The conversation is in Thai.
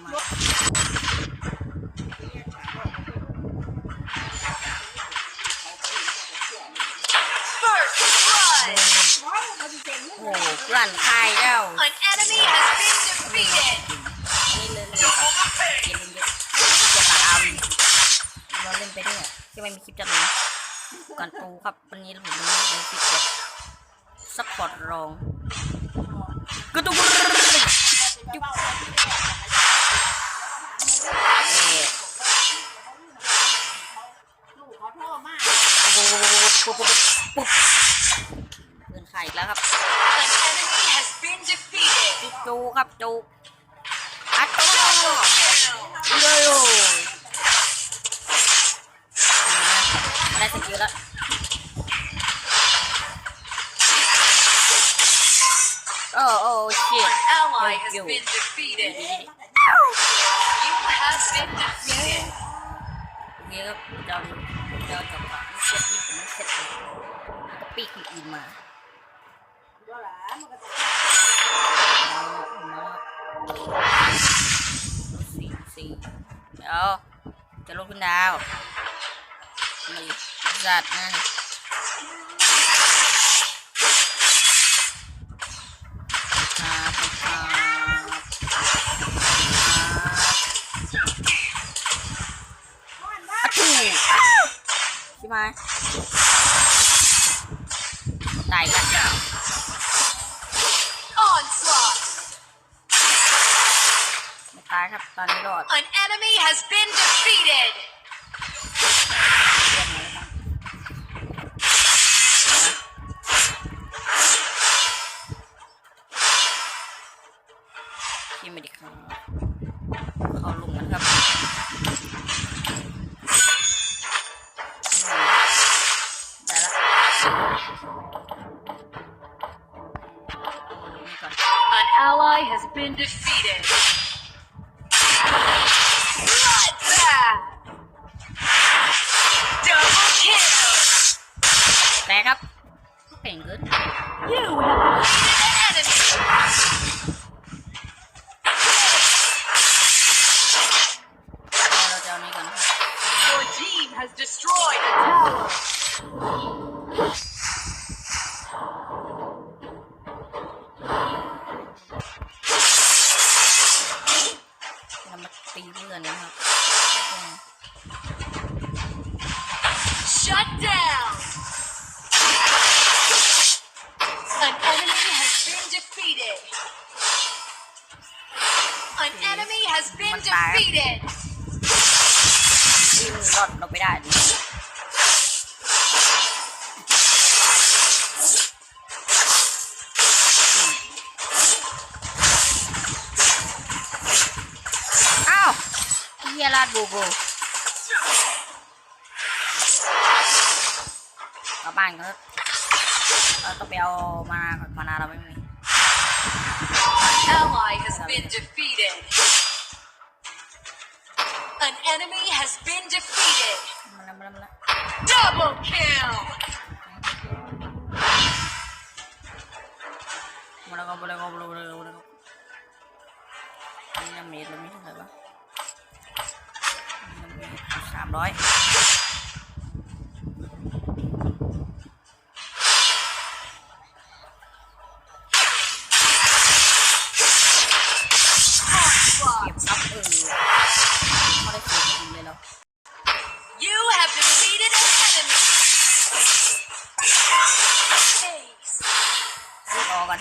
โอ้โหกลั่นคายแล้ว An enemy has been defeated. นี่เล่นเล่นกับเกมเล่นเยอะจะตัดเอาวีเราเล่นไปด้วยที่ไม่มีคลิปจะลงก่อนตูครับวันนี้ผมมีในคลิปแบบซัพพอร์ตรองกระตุกจุ๊บ ปุ๊บปุ๊บปุ๊บเงินไข่อีกแล้วครับดูครับดูอัดเข้าเลยมาได้สกิลแล้วโอ้โอ้ชิตอยู่นี่ครับจำ ราเราจะมาเซตนี่ผมไม่เซตเลยก็ปีกอื่นมาก็หลามันก็จะเอามาสี่สี่เดี๋ยวจะลงขึ้นดาวนี่จัดนั่นค ไหมตายกัน Onslaught. ไม่ตายครับตอนนี้รอด An enemy has been defeated. ที่ไม่ได้เข้า ally has been defeated. Bloodbath. Double kill. แต่ครับเก่งเกิน You have defeated an enemy. เราจะเอานี่ก่อนนะครับ Your team has destroyed a tower. เรามา ตีเพื่อนนะครับ Shut down. An enemy has been defeated. An enemy has been defeated. วิ่งรอดเราไปได้ดิอ้าวเฮียลาดบูบูกลับบ้านกันเถอะเราต้องไปเอามานาก่อ นมานาเราไม่มี ally has been defeated. An enemy has been defeated. มาแล้วมาแล้วมาแล้ว Double kill. มาแล้วก็มาแล้ว สามร้อยเก็บซับเออเขาได้เสียจริงเลยแล้ว You have defeated an enemy. Ace. รีบออกกัน